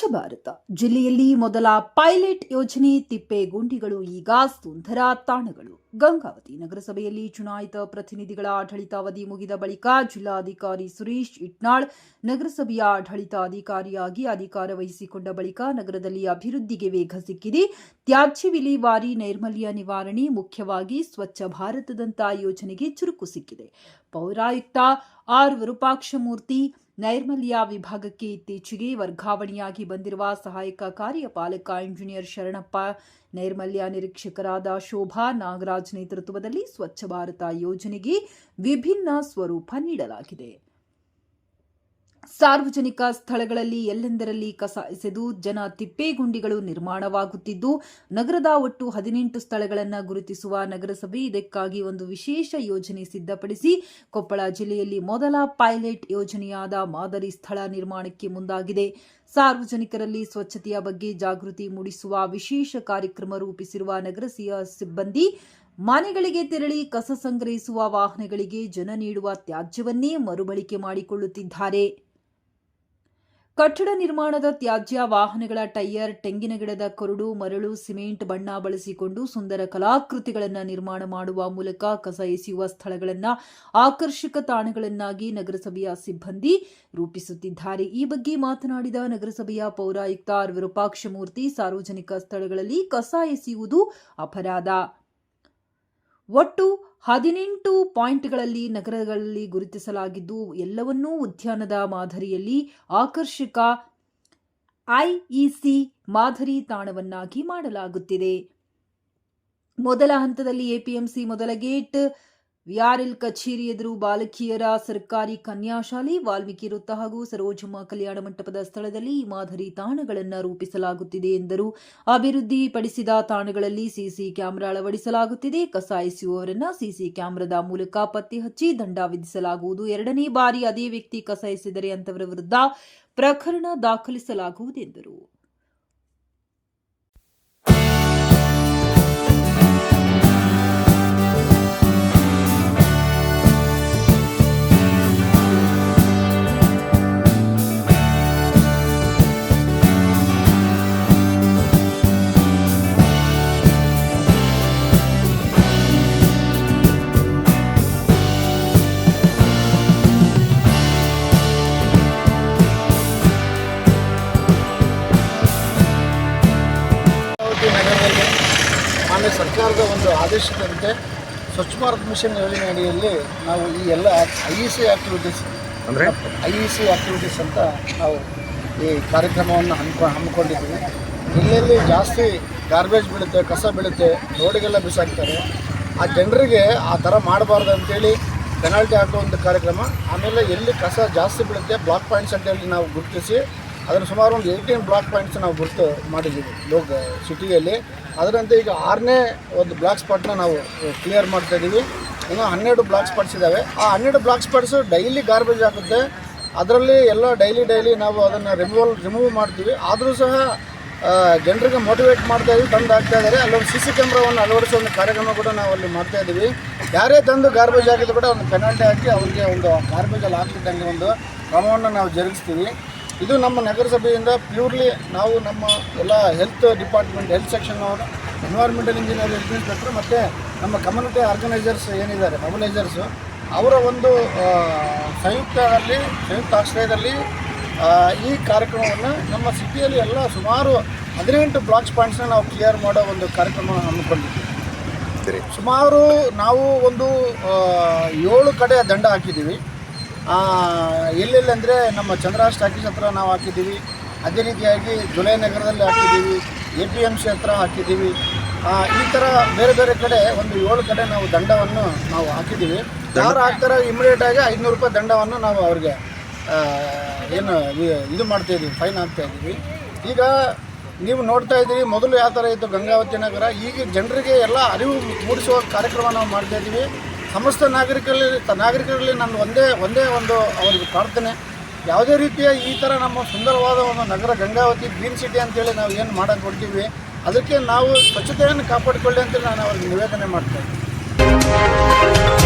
ಜಿಲ್ಲೆಯಲ್ಲಿ ಮೊದಲ ಪೈಲಟ್ ಯೋಜನೆ ತಿಪ್ಪೇಗುಂಡಿಗಳು ಈಗ ಸುಂದರ ತಾಣಗಳು. ಗಂಗಾವತಿ ನಗರಸಭೆಯಲ್ಲಿ ಚುನಾಯಿತ ಪ್ರತಿನಿಧಿಗಳ ಆಡಳಿತಾವಧಿ ಮುಗಿದ ಬಳಿಕ ಜಿಲ್ಲಾಧಿಕಾರಿ ಸುರೇಶ್ ಇಟ್ನಾಳ್ ನಗರಸಭೆಯ ಆಡಳಿತಾಧಿಕಾರಿಯಾಗಿ ಅಧಿಕಾರ ವಹಿಸಿಕೊಂಡ ಬಳಿಕ ನಗರದಲ್ಲಿ ಅಭಿವೃದ್ಧಿಗೆ ವೇಗ ಸಿಕ್ಕಿದೆ. ತ್ಯಾಜ್ಯ ವಿಲೇವಾರಿ ನೈರ್ಮಲ್ಯ ನಿವಾರಣೆ ಮುಖ್ಯವಾಗಿ ಸ್ವಚ್ಛ ಭಾರತದಂತಹ ಯೋಜನೆಗೆ ಚುರುಕು ಸಿಕ್ಕಿದೆ. ಪೌರಾಯುಕ್ತ ಆರ್ ವಿರೂಪಾಕ್ಷಮೂರ್ತಿ ನೈರ್ಮಲ್ಯ ವಿಭಾಗಕ್ಕೆ ಇತ್ತೀಚೆಗೆ ವರ್ಗಾವಣೆಯಾಗಿ ಬಂದಿರುವ ಸಹಾಯಕ ಕಾರ್ಯಪಾಲಕ ಇಂಜಿನಿಯರ್ ಶರಣಪ್ಪ, ನೈರ್ಮಲ್ಯ ನಿರೀಕ್ಷಕರಾದ ಶೋಭಾ ನಾಗರಾಜ್ ನೇತೃತ್ವದಲ್ಲಿ ಸ್ವಚ್ಛ ಭಾರತ ಯೋಜನೆಗೆ ವಿಭಿನ್ನ ಸ್ವರೂಪ ನೀಡಲಾಗಿದೆ. ಸಾರ್ವಜನಿಕ ಸ್ಥಳಗಳಲ್ಲಿ ಎಲ್ಲೆಂದರಲ್ಲಿ ಕಸ ಎಸೆದು ಜನ ತಿಪ್ಪೇಗುಂಡಿಗಳು ನಿರ್ಮಾಣವಾಗುತ್ತಿದ್ದು, ನಗರದ ಒಟ್ಟು ಹದಿನೆಂಟು ಸ್ಥಳಗಳನ್ನು ಗುರುತಿಸುವ ನಗರಸಭೆ ಇದಕ್ಕಾಗಿ ಒಂದು ವಿಶೇಷ ಯೋಜನೆ ಸಿದ್ಧಪಡಿಸಿ, ಕೊಪ್ಪಳ ಜಿಲ್ಲೆಯಲ್ಲಿ ಮೊದಲ ಪೈಲಟ್ ಯೋಜನೆಯಾದ ಮಾದರಿ ಸ್ಥಳ ನಿರ್ಮಾಣಕ್ಕೆ ಮುಂದಾಗಿದೆ. ಸಾರ್ವಜನಿಕರಲ್ಲಿ ಸ್ವಚ್ಛತೆಯ ಬಗ್ಗೆ ಜಾಗೃತಿ ಮೂಡಿಸುವ ವಿಶೇಷ ಕಾರ್ಯಕ್ರಮ ರೂಪಿಸಿರುವ ನಗರಸಭೆಯ ಸಿಬ್ಬಂದಿ, ಮನೆಗಳಿಗೆ ತೆರಳಿ ಕಸ ಸಂಗ್ರಹಿಸುವ ವಾಹನಗಳಿಗೆ ಜನ ನೀಡುವ ತ್ಯಾಜ್ಯವನ್ನೇ ಮರುಬಳಕೆ ಮಾಡಿಕೊಳ್ಳುತ್ತಿದ್ದಾರೆ. ಕಟ್ಟಡ ನಿರ್ಮಾಣದ ತ್ಯಾಜ್ಯ, ವಾಹನಗಳ ಟೈಯರ್, ತೆಂಗಿನ ಗಿಡದ ಕೊರಡು, ಮರಳು, ಸಿಮೆಂಟ್ ಬಣ್ಣ ಬಳಸಿಕೊಂಡು ಸುಂದರ ಕಲಾಕೃತಿಗಳನ್ನು ನಿರ್ಮಾಣ ಮಾಡುವ ಮೂಲಕ ಕಸ ಎಸೆಯುವ ಸ್ಥಳಗಳನ್ನು ಆಕರ್ಷಕ ತಾಣಗಳನ್ನಾಗಿ ನಗರಸಭೆಯ ಸಿಬ್ಬಂದಿ ರೂಪಿಸುತ್ತಿದ್ದಾರೆ. ಈ ಬಗ್ಗೆ ಮಾತನಾಡಿದ ನಗರಸಭೆಯ ಪೌರಾಯುಕ್ತ ಆರ್ ವಿರೂಪಾಕ್ಷಮೂರ್ತಿ ಸಾರ್ವಜನಿಕ ಸ್ಥಳಗಳಲ್ಲಿ ಕಸ ಎಸೆಯುವುದು ಅಪರಾಧ. ಒಟ್ಟು ಹದಿನೆಂಟು ಪಾಯಿಂಟ್ಗಳಲ್ಲಿ ನಗರಗಳಲ್ಲಿ ಗುರುತಿಸಲಾಗಿದ್ದು, ಎಲ್ಲವನ್ನೂ ಉದ್ಯಾನದ ಮಾದರಿಯಲ್ಲಿ ಆಕರ್ಷಕ ಐಇಸಿ ಮಾದರಿ ತಾಣವನ್ನಾಗಿ ಮಾಡಲಾಗುತ್ತಿದೆ. ಮೊದಲ ಹಂತದಲ್ಲಿ ಎಪಿಎಂಸಿ ಮೊದಲ ಗೇಟ್ ವಿಆರ್ಎಲ್ ಕಚೇರಿ ಎದುರು ಬಾಲಕಿಯರ ಸರ್ಕಾರಿ ಕನ್ಯಾಶಾಲೆ ವಾಲ್ಮೀಕಿ ವೃತ್ತ ಹಾಗೂ ಸರೋಜಮ್ಮ ಕಲ್ಯಾಣ ಮಂಟಪದ ಸ್ಥಳದಲ್ಲಿ ಈ ಮಾದರಿ ತಾಣಗಳನ್ನು ರೂಪಿಸಲಾಗುತ್ತಿದೆ ಎಂದರು. ಅಭಿವೃದ್ಧಿಪಡಿಸಿದ ತಾಣಗಳಲ್ಲಿ ಸಿಸಿ ಕ್ಯಾಮೆರಾ ಅಳವಡಿಸಲಾಗುತ್ತಿದೆ. ಕಸ ಎಸೆಯುವವರನ್ನ ಸಿಸಿ ಕ್ಯಾಮೆರಾದ ಮೂಲಕ ಪತ್ತೆ ಹಚ್ಚಿ ದಂಡ ವಿಧಿಸಲಾಗುವುದು. ಎರಡನೇ ಬಾರಿ ಅದೇ ವ್ಯಕ್ತಿ ಕಸಾಯಿಸಿದರೆ ಅಂತವರ ವಿರುದ್ಧ ಪ್ರಕರಣ ದಾಖಲಿಸಲಾಗುವುದೆಂದರು ಆದೇಶದಂತೆ ಸ್ವಚ್ಛ ಭಾರತ್ ಮಿಷನ್ ಯೋಜನೆ ಅಡಿಯಲ್ಲಿ ನಾವು ಈ ಎಲ್ಲ ಐ ಇ ಸಿ ಆಕ್ಟಿವಿಟೀಸ್ ಅಂದರೆ? ಐ ಇ ಸಿ ಆಕ್ಟಿವಿಟೀಸ್ ಅಂತ ನಾವು ಈ ಕಾರ್ಯಕ್ರಮವನ್ನು ಹಮ್ಮಿಕೊ ಹಮ್ಮಿಕೊಂಡಿದ್ದೀವಿ. ಇಲ್ಲೆಲ್ಲಿ ಜಾಸ್ತಿ ಗಾರ್ಬೇಜ್ ಬೀಳುತ್ತೆ ಕಸ ಬೀಳುತ್ತೆ ರೋಡಿಗೆಲ್ಲ ಬಿಸಾಕ್ತಾರೆ. ಆ ಜನರಿಗೆ ಆ ಥರ ಮಾಡಬಾರ್ದು ಅಂತೇಳಿ ಪೆನಾಲ್ಟಿ ಹಾಕೋ ಒಂದು ಕಾರ್ಯಕ್ರಮ. ಆಮೇಲೆ ಎಲ್ಲಿ ಕಸ ಜಾಸ್ತಿ ಬೀಳುತ್ತೆ ಬ್ಲಾಕ್ ಪಾಯಿಂಟ್ಸ್ ಅಂತೇಳಿ ನಾವು ಗುರುತಿಸಿ ಅದನ್ನು ಸುಮಾರು ಒಂದು ಏಯ್ಟೀನ್ ಬ್ಲಾಕ್ ಪಾಯಿಂಟ್ಸ್ ನಾವು ಗುರುತು ಮಾಡಿದ್ದೀವಿ ಲೋಕ, ಸಿಟಿಯಲ್ಲಿ. ಅದರಂತೆ ಈಗ ಆರನೇ ಒಂದು ಬ್ಲಾಕ್ ಸ್ಪಾಟ್ನ ನಾವು ಕ್ಲಿಯರ್ ಮಾಡ್ತಾ ಇದ್ದೀವಿ ಇನ್ನು ಹನ್ನೆರಡು ಬ್ಲಾಕ್ ಸ್ಪಾಟ್ಸ್ ಇದ್ದಾವೆ ಆ ಹನ್ನೆರಡು ಬ್ಲಾಕ್ ಸ್ಪಾಟ್ಸು ಡೈಲಿ ಗಾರ್ಬೇಜ್ ಆಗುತ್ತೆ. ಅದರಲ್ಲಿ ಎಲ್ಲ ಡೈಲಿ ಡೈಲಿ ನಾವು ಅದನ್ನು ರಿಮೂವಲ್ ರಿಮೂವ್ ಮಾಡ್ತೀವಿ. ಆದರೂ ಸಹ ಜನರಿಗೆ ಮೋಟಿವೇಟ್ ಮಾಡ್ತಾ ಇದ್ದೀವಿ ತಂದು ಹಾಕ್ತಾ ಇದ್ದಾರೆ. ಅಲ್ಲೊಂದು ಸಿ ಸಿ ಕ್ಯಾಮ್ರಾವನ್ನು ಅಳವಡಿಸೋ ಒಂದು ಕಾರ್ಯಕ್ರಮ ಕೂಡ ನಾವು ಅಲ್ಲಿ ಮಾಡ್ತಾ ಇದ್ದೀವಿ ಯಾರೇ ತಂದು ಗಾರ್ಬೇಜ್ ಹಾಕಿದ್ರು ಕೂಡ ಒಂದು ಪೆನಾಲ್ಟಿ ಹಾಕಿ ಅವರಿಗೆ ಒಂದು ಗಾರ್ಬೇಜಲ್ಲಿ ಹಾಕ್ತಿದ್ದಂಗೆ ಒಂದು ಕ್ರಮವನ್ನು ನಾವು ಜರುಗಿಸ್ತೀವಿ. ಇದು ನಮ್ಮ ನಗರಸಭೆಯಿಂದ ಪ್ಯೂರ್ಲಿ ನಾವು ನಮ್ಮ ಎಲ್ಲ ಹೆಲ್ತ್ ಡಿಪಾರ್ಟ್ಮೆಂಟ್ ಹೆಲ್ತ್ ಸೆಕ್ಷನ್ ಅವರು ಎನ್ವೈರ್ಮೆಂಟಲ್ ಇಂಜಿನಿಯರ್ ಹೆಲ್ತ್ ಇನ್ಸ್ಪೆಕ್ಟರ್ ಮತ್ತು ನಮ್ಮ ಕಮ್ಯುನಿಟಿ ಆರ್ಗನೈಸರ್ಸ್ ಏನಿದ್ದಾರೆ ಮೊಬಲೈಸರ್ಸು ಅವರ ಒಂದು ಸಂಯುಕ್ತದಲ್ಲಿ ಸಂಯುಕ್ತ ಆಶ್ರಯದಲ್ಲಿ ಈ ಕಾರ್ಯಕ್ರಮವನ್ನು ನಮ್ಮ ಸಿಟಿಯಲ್ಲಿ ಎಲ್ಲ ಸುಮಾರು ಹದಿನೆಂಟು ಬ್ಲಾಕ್ಸ್ ಪಾಯಿಂಟ್ಸ್ನ ನಾವು ಕ್ಲಿಯರ್ ಮಾಡೋ ಒಂದು ಕಾರ್ಯಕ್ರಮ ಹಮ್ಮಿಕೊಂಡಿದ್ದೀವಿ. ಸುಮಾರು ನಾವು ಒಂದು ಏಳು ಕಡೆ ದಂಡ ಹಾಕಿದ್ದೀವಿ. ಆ, ಎಲ್ಲೆಲ್ಲಿ ಅಂದರೆ ನಮ್ಮ ಚಂದ್ರಾಷ್ಟ ಟಾಕೀಸ್ ಹತ್ರ ನಾವು ಹಾಕಿದ್ದೀವಿ. ಅದೇ ರೀತಿಯಾಗಿ ಜುಲೈ ನಗರದಲ್ಲಿ ಹಾಕಿದ್ದೀವಿ ಎ ಪಿ ಎಂ ಸಿ ಹತ್ರ ಹಾಕಿದ್ದೀವಿ. ಈ ಥರ ಬೇರೆ ಬೇರೆ ಕಡೆ ಒಂದು ಏಳು ಕಡೆ ನಾವು ದಂಡವನ್ನು ನಾವು ಹಾಕಿದ್ದೀವಿ. ಯಾರು ಹಾಕ್ತಾರೆ ಇಮಿಡಿಯೇಟಾಗಿ ಐದುನೂರು ರೂಪಾಯಿ ದಂಡವನ್ನು ನಾವು ಅವ್ರಿಗೆ ಏನು ಇದು ಮಾಡ್ತಾ ಇದ್ದೀವಿ ಫೈನ್ ಹಾಕ್ತಾ ಇದ್ದೀವಿ ಈಗ ನೀವು ನೋಡ್ತಾ ಇದ್ದೀವಿ ಮೊದಲು ಯಾವ ಥರ ಇತ್ತು ಗಂಗಾವತಿ ನಗರ ಈಗ ಜನರಿಗೆ ಎಲ್ಲ ಅರಿವು ಮೂಡಿಸುವ ಕಾರ್ಯಕ್ರಮ ನಾವು ಮಾಡ್ತಾ ಇದ್ದೀವಿ ಸಮಸ್ತ ನಾಗರಿಕರಲ್ಲಿ ನಾಗರಿಕರಲ್ಲಿ ನನ್ನ ಒಂದೇ ಒಂದೇ ಒಂದು ಅವರಿಗೆ ಪ್ರಾರ್ಥನೆ. ಯಾವುದೇ ರೀತಿಯ ಈ ಥರ ನಮ್ಮ ಸುಂದರವಾದ ಒಂದು ನಗರ ಗಂಗಾವತಿ ಗ್ರೀನ್ ಸಿಟಿ ಅಂತೇಳಿ ನಾವು ಏನು ಮಾಡೋಕೆ ಕೊಡ್ತೀವಿ ಅದಕ್ಕೆ ನಾವು ಸ್ವಚ್ಛತೆಯನ್ನು ಕಾಪಾಡಿಕೊಳ್ಳಿ ಅಂತೇಳಿ ನಾನು ಅವ್ರಿಗೆ ನಿವೇದನೆ ಮಾಡ್ತಾ ಇದ್ದೀನಿ.